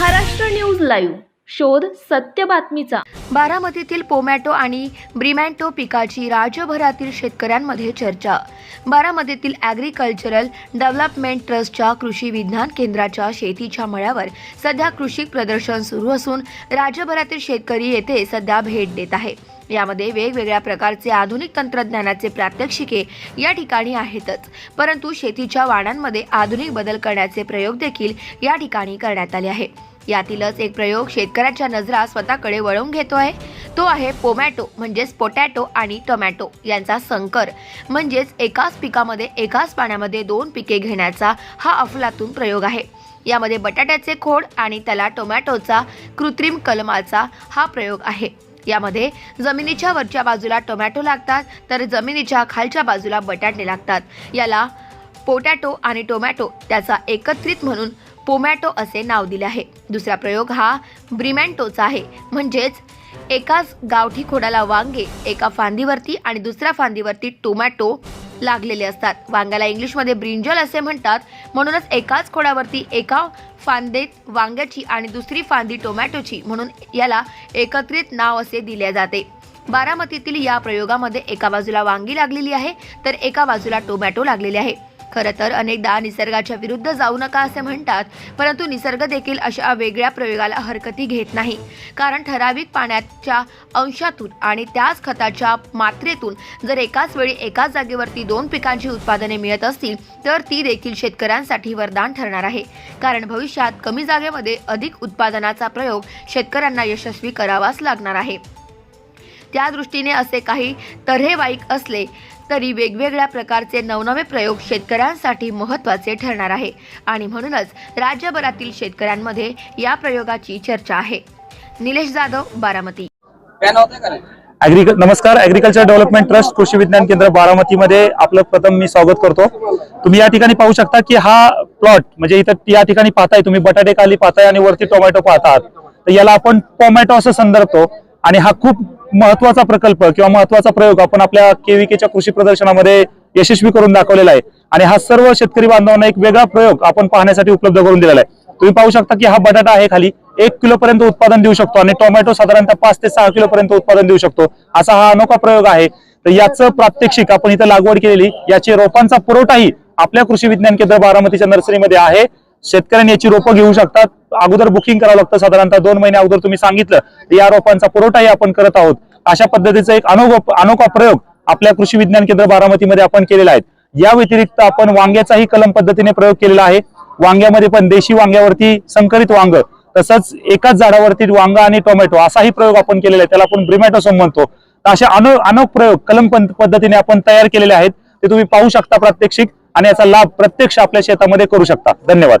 Maharashtra news live. शोध सत्य बातमीचा. बारामतीतील पोमॅटो आणि ब्रिमॅन्टो पिकाची राज्यभरातील शेतकऱ्यांमध्ये चर्चा. बारामतीतील ॲग्रिकल्चरल डेव्हलपमेंट ट्रस्टच्या कृषी विज्ञान केंद्राच्या शेतीच्या मळ्यावर सध्या कृषी प्रदर्शन सुरू असून राज्यभरातील शेतकरी येथे सध्या भेट देत आहे. यामध्ये वेगवेगळ्या प्रकारचे आधुनिक तंत्रज्ञानाचे प्रात्यक्षिके या ठिकाणी आहेतच. परंतु शेतीच्या वाणांमध्ये आधुनिक बदल करण्याचे प्रयोग देखील या ठिकाणी करण्यात आले आहे. यातीलच एक प्रयोग शेतकऱ्याच्या नजरा स्वतःकडे वळवून घेतो आहे. तो आहे पोमॅटो म्हणजेच पोटॅटो आणि टोमॅटो. यांचा संकर म्हणजेच एकाच पिकामध्ये एकाच पाण्यामध्ये दोन पिके घेण्याचा हा अफलातून प्रयोग आहे. यामध्ये बटाट्याचे खोड आणि त्याला टोमॅटोचा कृत्रिम कलमाचा हा प्रयोग आहे. यामध्ये जमिनीच्या वरच्या बाजूला टोमॅटो लागतात तर जमिनीच्या खालच्या बाजूला बटाटे लागतात. याला पोटॅटो आणि टोमॅटो त्याचा एकत्रित म्हणून पोमॅटो असे नाव दिले आहे. दुसरा प्रयोग हा ब्रिमॅन्टोचा आहे. म्हणजेच एकाच गावठी खोडाला वांगे एका फांदीवरती आणि दुसऱ्या फांदीवरती टोमॅटो लागलेले असतात. वांग्याला इंग्लिशमध्ये ब्रिंजल असे म्हणतात. म्हणूनच एकाच खोडावरती एका फांदेत वांग्याची आणि दुसरी फांदी टोमॅटोची म्हणून याला एकत्रित नाव असे दिले जाते. बारामतीतील या प्रयोगामध्ये एका बाजूला वांगी लागलेली आहे तर एका बाजूला टोमॅटो लागलेले आहे. खरं तर अनेकदा निसर्गाच्या विरुद्ध जाऊ नका असे म्हणतात परंतु निसर्ग देखील अशा वेगळ्या प्रयोगाला हरकती घेत नाही. कारण ठराविक पाण्याच्या अंशातून आणि त्याच खताच्या मात्रेतून जर एकाच वेळी एकाच जागेवरती दोन पिकांची उत्पादने मिळत असतील तर ती देखील शेतकऱ्यांसाठी वरदान ठरणार आहे. कारण भविष्यात कमी जागेमध्ये अधिक उत्पादनाचा प्रयोग शेतकऱ्यांना यशस्वी करावाच लागणार आहे. त्या दृष्टीने असे काही तऱ्हेवाईक असले तरी वेगवेगळ्या प्रकारचे नवनवे प्रयोग शेतकऱ्यांसाठी महत्त्वाचे ठरणार आहे. आणि म्हणूनच राज्यभरातील शेतकऱ्यांमध्ये या प्रयोगाची चर्चा आहे. निलेश जाधव बारामती. ऍग्रिकल नमस्कार. ऍग्रिकल्चर डेव्हलपमेंट ट्रस्ट कृषी विज्ञान केंद्र बारामतीमध्ये आपलं प्रथम मी स्वागत करतो. तुम्ही या ठिकाणी पाहू शकता की हा प्लॉट म्हणजे इथं या ठिकाणी पाहताय तुम्ही बटाटे खाली पाहताय आणि वरती टोमॅटो पाहतात. तर याला आपण टोमॅटो असं संदर्भतो. आणि हा खूप महत्त्वाचा प्रकल्प किंवा महत्त्वाचा प्रयोग आपण आपल्या केव्हीकेच्या कृषी प्रदर्शनामध्ये यशस्वी करून दाखवलेला आहे. आणि हा सर्व शेतकरी बांधवांना एक वेगळा प्रयोग आपण पाहण्यासाठी उपलब्ध करून दिलेला आहे. तुम्ही पाहू शकता की हा बटाटा आहे खाली. एक किलो पर्यंत उत्पादन देऊ शकतो आणि टोमॅटो साधारणतः पाच ते सहा किलो पर्यंत उत्पादन देऊ शकतो. असा हा अनोखा प्रयोग आहे. तर याचं प्रात्यक्षिक आपण इथं लागवड केलेली. याची रोपांचा पुरवठाही आपल्या कृषी विज्ञान केंद्र बारामतीच्या नर्सरीमध्ये आहे. शेतकऱ्यांनी याची रोपं घेऊ शकतात. अगोदर बुकिंग करावं लागतं. साधारणतः दोन महिने अगोदर तुम्ही सांगितलं. या रोपांचा पुरवठाही आपण करत आहोत. अशा पद्धतीचा एक अनोखा अनोखा प्रयोग आपल्या कृषी विज्ञान केंद्र बारामतीमध्ये आपण केलेला आहे. या व्यतिरिक्त आपण वांग्याचाही कलम पद्धतीने प्रयोग केलेला आहे. वांग्यामध्ये पण देशी वांग्यावरती संकरित वांग तसंच एकाच झाडावरती वांग आणि टोमॅटो असाही प्रयोग आपण केलेला आहे. त्याला आपण ब्रिमॅटोसोम म्हणतो. अशा असे अनो अनोख प्रयोग कलम पद्धतीने आपण तयार केलेले आहेत. ते तुम्ही पाहू शकता प्रात्यक्षिक आणि याचा लाभ प्रत्यक्ष आपल्या शेतामध्ये करू शकता. धन्यवाद.